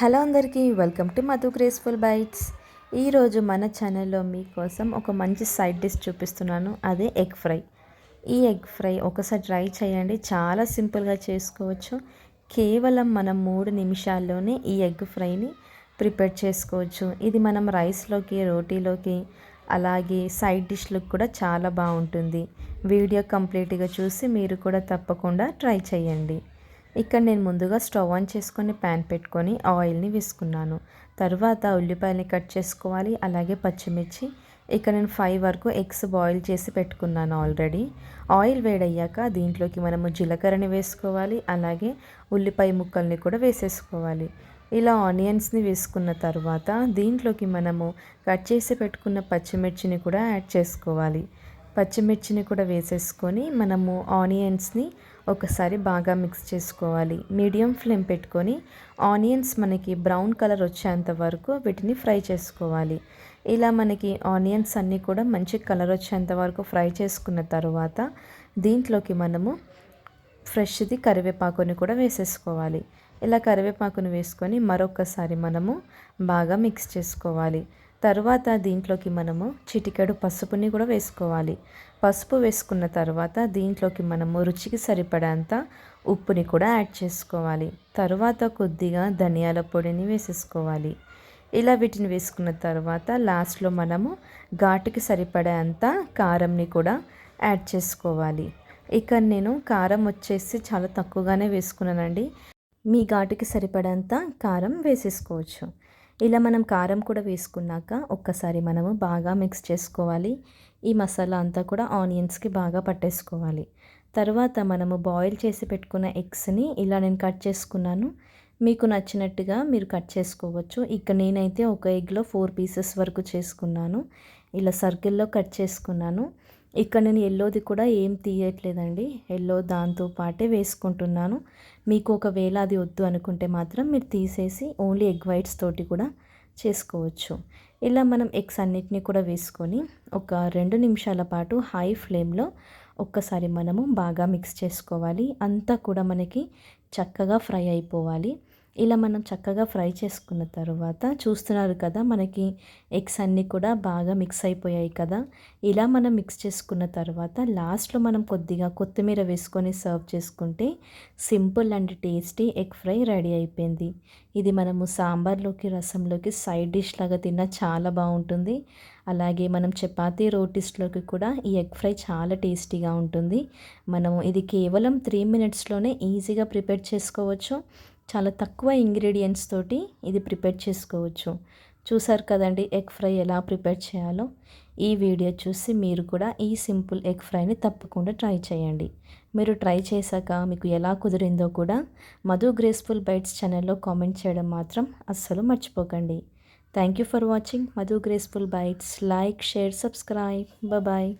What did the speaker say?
Hello అందరికీ welcome to Madhu graceful bites ఈరోజు మన ఛానల్లో మీకోసం ఒక మంచి సైడ్ డిష్ చూపిస్తున్నాను అదే ఎగ్ ఫ్రై ఈ ఎగ్ ఫ్రై ఒకసారి ట్రై చేయండి చాలా సింపుల్గా చేసుకోవచ్చు. కేవలం మనం మూడు నిమిషాల్లోనే ఈ ఎగ్ ఫ్రైని ప్రిపేర్ చేసుకోవచ్చు. ఇది మనం రైస్లోకి రోటీలోకి అలాగే సైడ్ డిష్లకు కూడా చాలా బాగుంటుంది. వీడియో కంప్లీట్గా చూసి మీరు కూడా తప్పకుండా ట్రై చేయండి. ఇక్కడ నేను ముందుగా స్టవ్ ఆన్ చేసుకొని ప్యాన్ పెట్టుకొని ఆయిల్ని వేసుకున్నాను. తర్వాత ఉల్లిపాయలని కట్ చేసుకోవాలి అలాగే పచ్చిమిర్చి. ఇక్కడ నేను ఫైవ్ వరకు ఎగ్స్ బాయిల్ చేసి పెట్టుకున్నాను ఆల్రెడీ. ఆయిల్ వేడయ్యాక దీంట్లోకి మనము జీలకర్రని వేసుకోవాలి అలాగే ఉల్లిపాయ ముక్కల్ని కూడా వేసేసుకోవాలి. ఇలా ఆనియన్స్ని వేసుకున్న తర్వాత దీంట్లోకి మనము కట్ చేసి పెట్టుకున్న పచ్చిమిర్చిని కూడా యాడ్ చేసుకోవాలి. పచ్చిమిర్చిని కూడా వేసేసుకొని మనము ఆనియన్స్ని ఒకసారి బాగా మిక్స్ చేసుకోవాలి. మీడియం ఫ్లేమ్ పెట్టుకొని ఆనియన్స్ మనకి బ్రౌన్ కలర్ వచ్చేంత వరకు వీటిని ఫ్రై చేసుకోవాలి. ఇలా మనకి ఆనియన్స్ అన్నీ కూడా మంచి కలర్ వచ్చేంత వరకు ఫ్రై చేసుకున్న తర్వాత దీంట్లోకి మనము ఫ్రెష్ది కరివేపాకుని కూడా వేసేసుకోవాలి. ఇలా కరివేపాకుని వేసుకొని మరొకసారి మనము బాగా మిక్స్ చేసుకోవాలి. తర్వాత దీంట్లోకి మనము చిటికెడు పసుపుని కూడా వేసుకోవాలి. పసుపు వేసుకున్న తర్వాత దీంట్లోకి మనము రుచికి సరిపడేంత ఉప్పుని కూడా యాడ్ చేసుకోవాలి. తర్వాత కొద్దిగా ధనియాల పొడిని వేసేసుకోవాలి. ఇలా వీటిని వేసుకున్న తర్వాత లాస్ట్లో మనము ఘాటుకి సరిపడేంత కారంని కూడా యాడ్ చేసుకోవాలి. ఇక్కడ నేను కారం వచ్చేసి చాలా తక్కువగానే వేసుకున్నానండి. మీ ఘాటుకి సరిపడేంత కారం వేసేసుకోవచ్చు. ఇలా మనం కారం కూడా వేసుకున్నాక ఒక్కసారి మనము బాగా మిక్స్ చేసుకోవాలి. ఈ మసాలా అంతా కూడా ఆనియన్స్కి బాగా పట్టేసుకోవాలి. తర్వాత మనము బాయిల్ చేసి పెట్టుకున్న ఎగ్స్ని ఇలా నేను కట్ చేసుకున్నాను. మీకు నచ్చినట్టుగా మీరు కట్ చేసుకోవచ్చు. ఇక నేనైతే ఒక ఎగ్లో ఫోర్ పీసెస్ వరకు చేసుకున్నాను. ఇలా సర్కిల్లో కట్ చేసుకున్నాను. ఇక్కడ నేను ఎల్లోది కూడా ఏం తీయట్లేదండి. ఎల్లో దాంతో పాటే వేసుకుంటున్నాను. మీకు ఒకవేళ అది వద్దు అనుకుంటే మాత్రం మీరు తీసేసి ఓన్లీ ఎగ్ వైట్స్ తోటి కూడా చేసుకోవచ్చు. ఇలా మనం ఎగ్స్ అన్నిటిని కూడా వేసుకొని ఒక రెండు నిమిషాల పాటు హై ఫ్లేమ్లో ఒక్కసారి మనము బాగా మిక్స్ చేసుకోవాలి. అంతా కూడా మనకి చక్కగా ఫ్రై అయిపోవాలి. ఇలా మనం చక్కగా ఫ్రై చేసుకున్న తర్వాత చూస్తున్నారు కదా మనకి ఎగ్స్ అన్నీ కూడా బాగా మిక్స్ అయిపోయాయి కదా. ఇలా మనం మిక్స్ చేసుకున్న తర్వాత లాస్ట్లో మనం కొద్దిగా కొత్తిమీర వేసుకొని సర్వ్ చేసుకుంటే simple and tasty egg fry ready అయిపోయింది. ఇది మనము సాంబార్లోకి రసంలోకి సైడ్ డిష్ లాగా తిన్నా చాలా బాగుంటుంది. అలాగే మనం చపాతీ రోటీస్లోకి కూడా ఈ ఎగ్ ఫ్రై చాలా టేస్టీగా ఉంటుంది. మనము ఇది కేవలం త్రీ మినిట్స్లోనే ఈజీగా ప్రిపేర్ చేసుకోవచ్చు. చాలా తక్కువ ఇంగ్రీడియంట్స్ తోటి ఇది ప్రిపేర్ చేసుకోవచ్చు. చూసారు కదండి ఎగ్ ఫ్రై ఎలా ప్రిపేర్ చేయాలో? ఈ వీడియో చూసి మీరు కూడా ఈ సింపుల్ ఎగ్ ఫ్రైని తప్పకుండా ట్రై చేయండి. మీరు ట్రై చేశాక మీకు ఎలా కుదిరిందో కూడా మధు గ్రేస్ఫుల్ బైట్స్ ఛానల్లో కామెంట్ చేయడం మాత్రం అస్సలు మర్చిపోకండి. Thank you for watching Madhu graceful bites like share subscribe bye